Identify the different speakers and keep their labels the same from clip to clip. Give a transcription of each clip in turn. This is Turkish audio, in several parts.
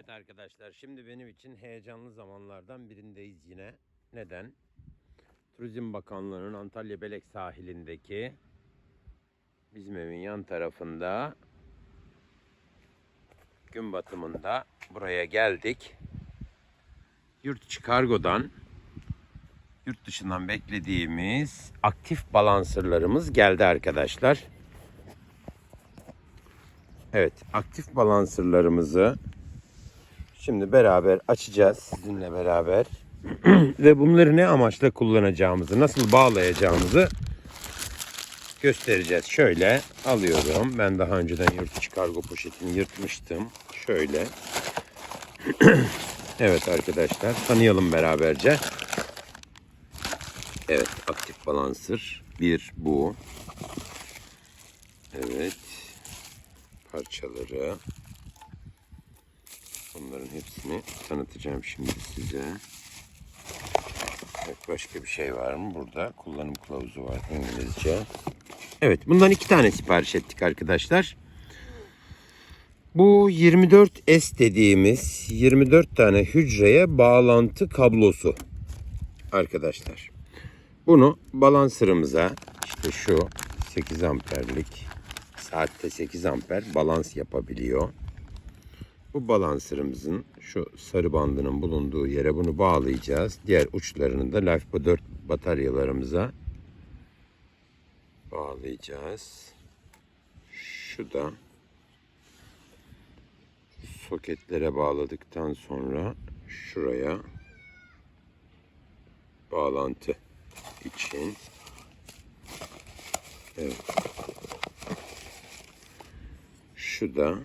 Speaker 1: Evet arkadaşlar şimdi benim için heyecanlı zamanlardan birindeyiz yine. Neden? Turizm Bakanlığı'nın Antalya Belek sahilindeki bizim evin yan tarafında gün batımında buraya geldik. Yurt içi kargodan yurt dışından beklediğimiz aktif balansırlarımız geldi arkadaşlar. Evet, aktif balansırlarımızı şimdi beraber açacağız sizinle beraber. Ve bunları ne amaçla kullanacağımızı, nasıl bağlayacağımızı göstereceğiz. Şöyle alıyorum. Ben daha önceden yurt içi kargo poşetini yırtmıştım. Şöyle. evet arkadaşlar, tanıyalım beraberce. Evet, aktif balansır. Bir bu. Evet parçaları. Bunların hepsini tanıtacağım şimdi size. Evet, başka bir şey var mı? Burada kullanım kılavuzu var İngilizce. Evet bundan iki tane sipariş ettik arkadaşlar. Bu 24S dediğimiz 24 tane hücreye bağlantı kablosu arkadaşlar. Bunu balansırımıza işte şu 8 amperlik saatte 8 amper balans yapabiliyor. Bu balansırımızın şu sarı bandının bulunduğu yere bunu bağlayacağız. Diğer uçlarını da LiFePo 4 bataryalarımıza bağlayacağız. Şu da soketlere bağladıktan sonra şuraya bağlantı için evet şu da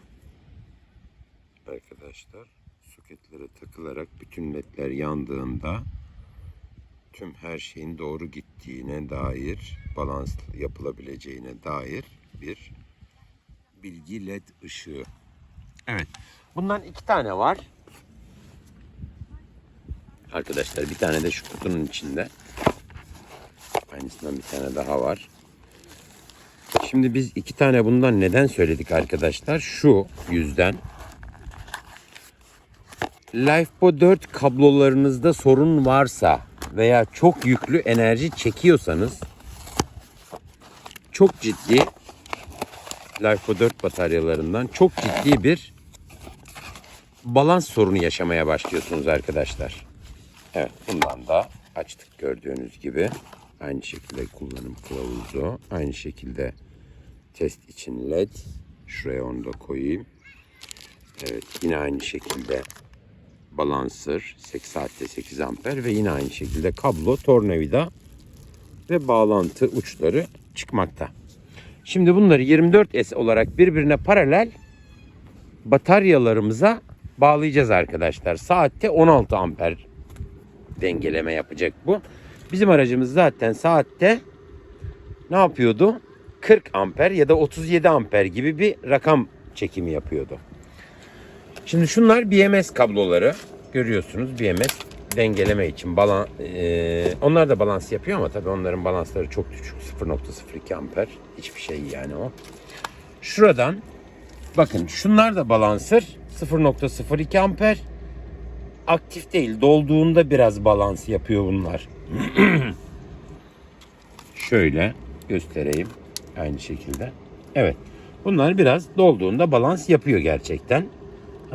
Speaker 1: arkadaşlar soketlere takılarak bütün ledler yandığında tüm her şeyin doğru gittiğine dair balans yapılabileceğine dair bir bilgi led ışığı. Evet. Bundan iki tane var. Arkadaşlar bir tane de şu kutunun içinde. Aynısından bir tane daha var. Şimdi biz iki tane bundan neden söyledik arkadaşlar? Şu yüzden. LifePo 4 kablolarınızda sorun varsa veya çok yüklü enerji çekiyorsanız çok ciddi LifePo 4 bataryalarından çok ciddi bir balans sorunu yaşamaya başlıyorsunuz arkadaşlar. Evet bundan da açtık gördüğünüz gibi. Aynı şekilde kullanım kılavuzu. Aynı şekilde test için led. Şuraya onu da koyayım. Evet yine aynı şekilde balansır 8 saatte 8 amper ve yine aynı şekilde kablo, tornavida ve bağlantı uçları çıkmakta. Şimdi bunları 24S olarak birbirine paralel bataryalarımıza bağlayacağız arkadaşlar. Saatte 16 amper dengeleme yapacak bu. Bizim aracımız zaten saatte ne yapıyordu? 40 amper ya da 37 amper gibi bir rakam çekimi yapıyordu. Şimdi şunlar BMS kabloları. Görüyorsunuz BMS dengeleme için balan, e, onlar da balans yapıyor ama tabii onların balansları çok düşük 0.02 amper hiçbir şey yani o. Şuradan bakın şunlar da balansır 0.02 amper aktif değil dolduğunda biraz balans yapıyor bunlar. Şöyle göstereyim aynı şekilde. Evet bunlar biraz dolduğunda balans yapıyor gerçekten.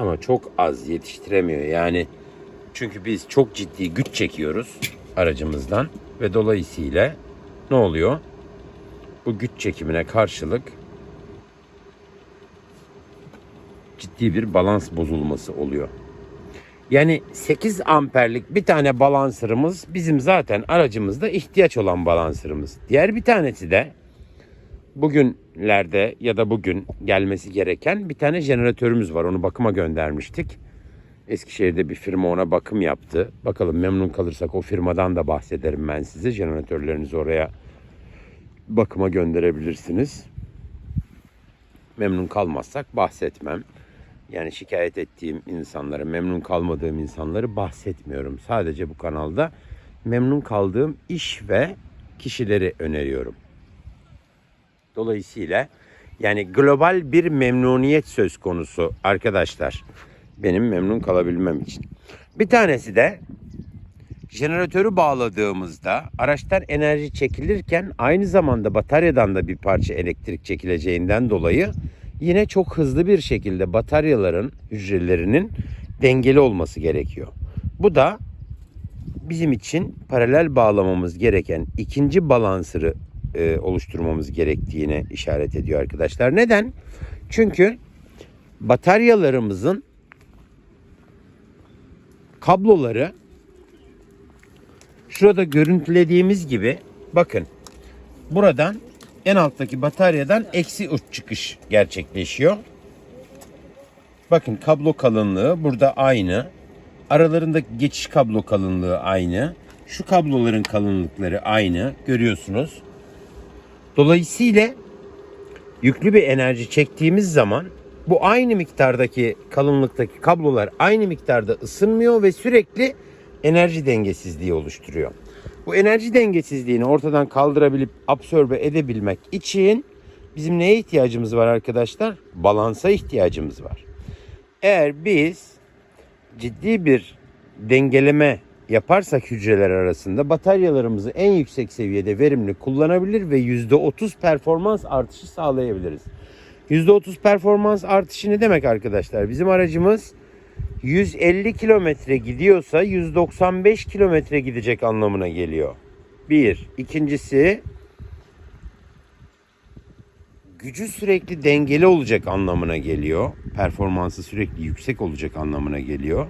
Speaker 1: Ama çok az yetiştiremiyor yani. Çünkü biz çok ciddi güç çekiyoruz aracımızdan ve dolayısıyla ne oluyor? Bu güç çekimine karşılık ciddi bir balans bozulması oluyor. Yani 8 amperlik bir tane balansırımız bizim zaten aracımızda ihtiyaç olan balansırımız. Diğer bir tanesi de bugünlerde ya da bugün gelmesi gereken bir tane jeneratörümüz var. Onu bakıma göndermiştik. Eskişehir'de bir firma ona bakım yaptı. Bakalım memnun kalırsak o firmadan da bahsederim ben size. Jeneratörlerinizi oraya bakıma gönderebilirsiniz. Memnun kalmazsak bahsetmem. Yani şikayet ettiğim insanları, memnun kalmadığım insanları bahsetmiyorum. Sadece bu kanalda memnun kaldığım iş ve kişileri öneriyorum. Dolayısıyla yani global bir memnuniyet söz konusu arkadaşlar. Benim memnun kalabilmem için. Bir tanesi de jeneratörü bağladığımızda araçtan enerji çekilirken aynı zamanda bataryadan da bir parça elektrik çekileceğinden dolayı yine çok hızlı bir şekilde bataryaların hücrelerinin dengeli olması gerekiyor. Bu da bizim için paralel bağlamamız gereken ikinci balansırı e, oluşturmamız gerektiğine işaret ediyor arkadaşlar. Neden? Çünkü bataryalarımızın kabloları şurada görüntülediğimiz gibi bakın buradan en alttaki bataryadan eksi uç çıkış gerçekleşiyor. Bakın kablo kalınlığı burada aynı. Aralarındaki geçiş kablo kalınlığı aynı. Şu kabloların kalınlıkları aynı. Görüyorsunuz. Dolayısıyla yüklü bir enerji çektiğimiz zaman bu aynı miktardaki kalınlıktaki kablolar aynı miktarda ısınmıyor ve sürekli enerji dengesizliği oluşturuyor. Bu enerji dengesizliğini ortadan kaldırabilip absorbe edebilmek için bizim neye ihtiyacımız var arkadaşlar? Balansa ihtiyacımız var. Eğer biz ciddi bir dengeleme yaparsak hücreler arasında bataryalarımızı en yüksek seviyede verimli kullanabilir ve %30 performans artışı sağlayabiliriz. %30 performans artışı ne demek arkadaşlar? Bizim aracımız 150 kilometre gidiyorsa 195 kilometre gidecek anlamına geliyor. Bir. İkincisi gücü sürekli dengeli olacak anlamına geliyor. Performansı sürekli yüksek olacak anlamına geliyor.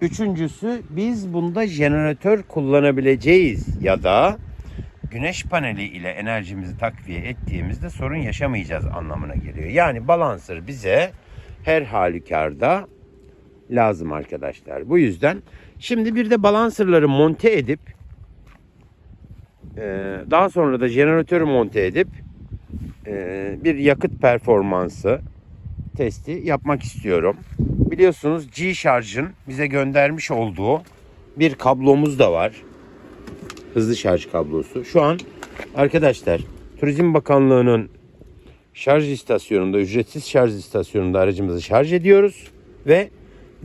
Speaker 1: Üçüncüsü biz bunda jeneratör kullanabileceğiz ya da güneş paneli ile enerjimizi takviye ettiğimizde sorun yaşamayacağız anlamına geliyor. Yani balansır bize her halükarda lazım arkadaşlar. Bu yüzden şimdi bir de balansırları monte edip e, daha sonra da jeneratörü monte edip e, bir yakıt performansı testi yapmak istiyorum. Biliyorsunuz G şarjın bize göndermiş olduğu bir kablomuz da var. Hızlı şarj kablosu. Şu an arkadaşlar Turizm Bakanlığı'nın şarj istasyonunda, ücretsiz şarj istasyonunda aracımızı şarj ediyoruz ve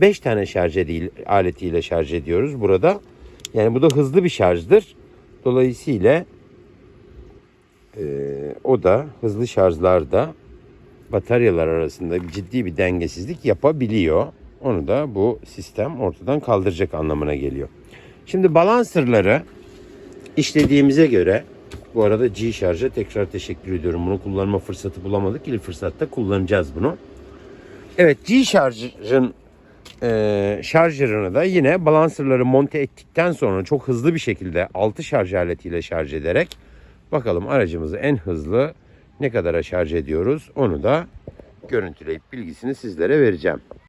Speaker 1: 5 tane şarj edil- aletiyle şarj ediyoruz burada. Yani bu da hızlı bir şarjdır. Dolayısıyla eee, o da hızlı şarjlarda bataryalar arasında ciddi bir dengesizlik yapabiliyor. Onu da bu sistem ortadan kaldıracak anlamına geliyor. Şimdi balansırları işlediğimize göre bu arada G şarja tekrar teşekkür ediyorum. Bunu kullanma fırsatı bulamadık. İlk fırsatta kullanacağız bunu. Evet G şarjın e, şarjörünü da yine balansırları monte ettikten sonra çok hızlı bir şekilde 6 şarj aletiyle şarj ederek bakalım aracımızı en hızlı ne kadara şarj ediyoruz onu da görüntüleyip bilgisini sizlere vereceğim.